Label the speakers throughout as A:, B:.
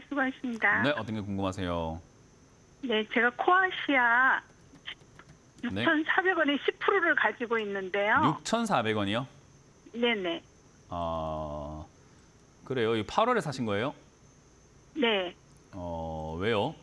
A: 네, 수고하십니다.
B: 네, 어떤 게 궁금하세요?
A: 네, 제가 코아시아
B: 네.
A: 6,400원에 10%를 가지고 있는데요.
B: 6,400원이요?
A: 네네.
B: 어, 그래요. 이 8월에 사신 거예요?
A: 네.
B: 어, 왜요?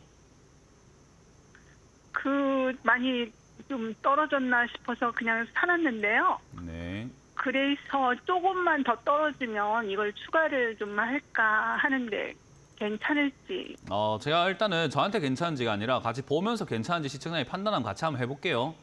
A: 그 많이 좀 떨어졌나 싶어서 그냥 사놨는데요.
B: 네.
A: 그래서 조금만 더 떨어지면 이걸 추가를 좀 할까 하는데 괜찮을지.
B: 어, 제가 일단은 저한테 괜찮은지가 아니라 같이 보면서 괜찮은지 시청자님 판단하면 같이 한번 해볼게요.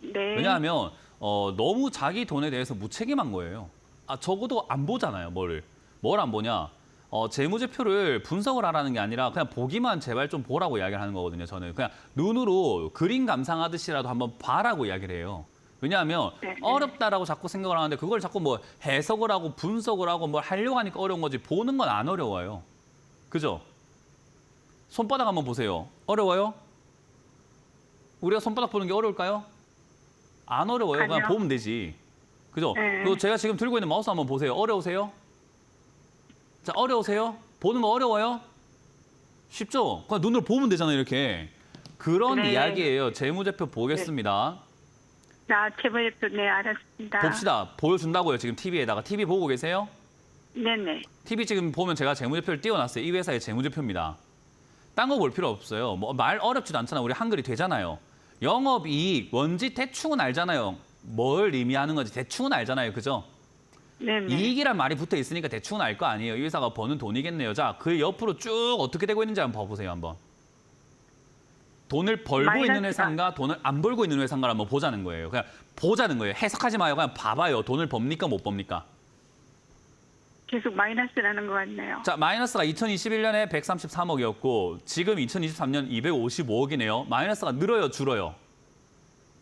A: 네.
B: 왜냐하면 어, 너무 자기 돈에 대해서 무책임한 거예요. 아, 적어도 안 보잖아요, 뭐를. 뭘 안 보냐? 어, 재무제표를 분석을 하라는 게 아니라 그냥 보기만 제발 좀 보라고 이야기를 하는 거거든요, 저는. 그냥 눈으로 그림 감상하듯이라도 한번 봐라고 이야기를 해요. 왜냐하면
A: 네, 네.
B: 어렵다라고 자꾸 생각을 하는데 그걸 자꾸 뭐 해석을 하고 분석을 하고 뭘 하려고 하니까 어려운 거지 보는 건 안 어려워요. 그죠? 손바닥 한번 보세요. 어려워요? 우리가 손바닥 보는 게 어려울까요? 안 어려워요. 그냥
A: 아니요.
B: 보면 되지. 그죠?
A: 네.
B: 그리고 제가 지금 들고 있는 마우스 한번 보세요. 어려우세요? 자, 어려우세요? 보는 거 어려워요? 쉽죠? 그냥 눈으로 보면 되잖아요, 이렇게. 그런
A: 네.
B: 이야기예요. 재무제표 보겠습니다.
A: 자, 재벌대표 네, 알았습니다.
B: 봅시다. 보여준다고요, 지금 TV에다가. TV 보고 계세요?
A: 네네.
B: TV 지금 보면 제가 재무제표를 띄워놨어요. 이 회사의 재무제표입니다. 딴 거 볼 필요 없어요. 뭐 말 어렵지도 않잖아. 우리 한글이 되잖아요. 영업이익, 원지 대충은 알잖아요. 뭘 의미하는 건지 대충은 알잖아요. 그죠?
A: 네네.
B: 이익이란 말이 붙어 있으니까 대충은 알 거 아니에요. 이 회사가 버는 돈이겠네요. 자, 그 옆으로 쭉 어떻게 되고 있는지 한번 봐보세요. 한번. 돈을 벌고 있는
A: 마이너스가-
B: 회사인가 돈을 안 벌고 있는 회사인가 한번 보자는 거예요. 그냥 보자는 거예요. 해석하지 마요. 그냥 봐봐요. 돈을 법니까 못 법니까?
A: 계속 마이너스라는 것 같네요.
B: 자, 마이너스가 2021년에 133억이었고 지금 2023년 255억이네요. 마이너스가 늘어요, 줄어요?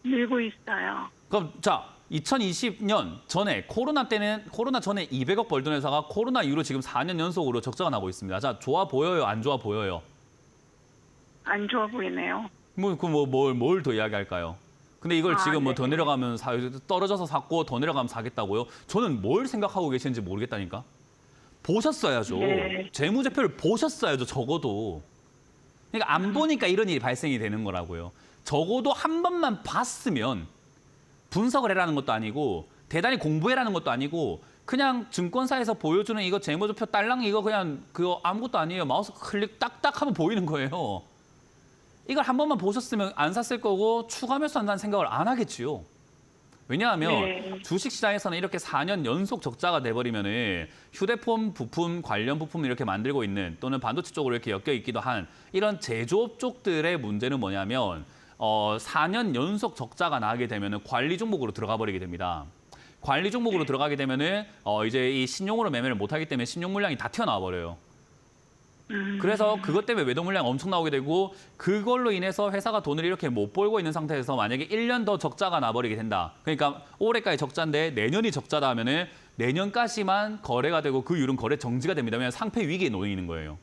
A: 늘고 있어요.
B: 그럼 자, 2020년 전에 코로나 때는 코로나 전에 200억 벌던 회사가 코로나 이후로 지금 4년 연속으로 적자가 나고 있습니다. 자, 좋아 보여요, 안 좋아 보여요?
A: 안 좋아 보이네요.
B: 뭐 그뭐뭘뭘 더 이야기할까요? 근데 이걸
A: 아,
B: 지금 뭐 더
A: 네.
B: 내려가면 사, 떨어져서 샀고 더 내려가면 사겠다고요? 저는 뭘 생각하고 계시는지 모르겠다니까. 보셨어야죠.
A: 네.
B: 재무제표를 보셨어야죠. 적어도. 그러니까 안 보니까 이런 일이 발생이 되는 거라고요. 적어도 한 번만 봤으면 분석을 해라는 것도 아니고 대단히 공부해라는 것도 아니고 그냥 증권사에서 보여주는 이거 재무제표 딸랑 이거 그냥 그거 아무것도 아니에요. 마우스 클릭 딱딱 하면 보이는 거예요. 이걸 한 번만 보셨으면 안 샀을 거고 추가 매수한다는 생각을 안 하겠지요. 왜냐하면
A: 네.
B: 주식시장에서는 이렇게 4년 연속 적자가 돼버리면은 휴대폰 부품 관련 부품 이렇게 만들고 있는 또는 반도체 쪽으로 이렇게 엮여 있기도 한 이런 제조업 쪽들의 문제는 뭐냐면 어 4년 연속 적자가 나게 되면은 관리 종목으로 들어가 버리게 됩니다. 관리 종목으로 들어가게 되면은 어 이제 이 신용으로 매매를 못 하기 때문에 신용 물량이 다 튀어나와 버려요.
A: 음,
B: 그래서 그것 때문에 외도 물량 엄청 나오게 되고 그걸로 인해서 회사가 돈을 이렇게 못 벌고 있는 상태에서 만약에 1년 더 적자가 나버리게 된다. 그러니까 올해까지 적자인데 내년이 적자다 하면은 내년까지만 거래가 되고 그 이후는 거래 정지가 됩니다. 왜냐하면 상패 위기에 놓이는 거예요.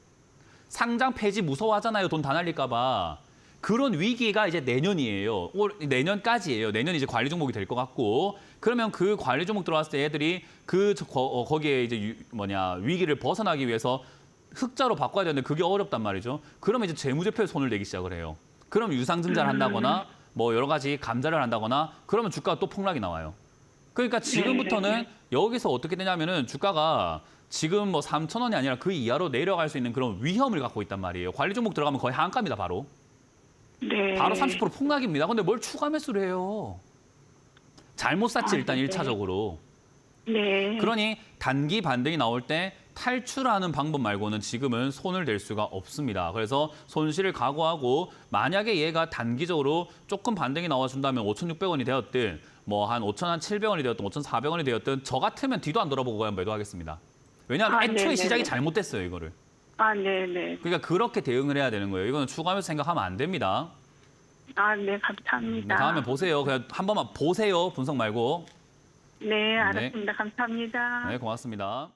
B: 상장 폐지 무서워하잖아요. 돈 다 날릴까 봐. 그런 위기가 이제 내년이에요. 올 내년까지예요. 내년 이제 관리 종목이 될 것 같고 그러면 그 관리 종목 들어왔을 때 애들이 그 저- 거, 어, 거기에 이제 유- 뭐냐 위기를 벗어나기 위해서 흑자로 바꿔야 되는데 그게 어렵단 말이죠. 그러면 이제 재무제표에 손을 대기 시작을 해요. 그럼 유상증자를 한다거나 뭐 여러 가지 감자를 한다거나 그러면 주가가 또 폭락이 나와요. 그러니까 지금부터는 여기서 어떻게 되냐면은 주가가 지금 뭐 3천 원이 아니라 그 이하로 내려갈 수 있는 그런 위험을 갖고 있단 말이에요. 관리 종목 들어가면 거의 한가입니다, 바로.
A: 네.
B: 바로 30% 폭락입니다. 근데 뭘 추가 매수를 해요? 잘못 샀지
A: 아,
B: 일단
A: 네.
B: 일차적으로
A: 네.
B: 그러니 단기 반등이 나올 때 탈출하는 방법 말고는 지금은 손을 댈 수가 없습니다. 그래서 손실을 각오하고 만약에 얘가 단기적으로 조금 반등이 나와준다면 5,600원이 되었든 뭐 한 5,700원이 되었든 5,400원이 되었든 저 같으면 뒤도 안 돌아보고 그냥 매도하겠습니다. 왜냐하면
A: 아,
B: 애초에
A: 네네네.
B: 시작이 잘못됐어요 이거를.
A: 아, 네네.
B: 그러니까 그렇게 대응을 해야 되는 거예요. 이거는 추가하면서 생각하면 안 됩니다.
A: 아, 네, 감사합니다.
B: 다음에 보세요. 그냥 한 번만 보세요. 분석 말고.
A: 네, 알았습니다. 감사합니다.
B: 네, 고맙습니다.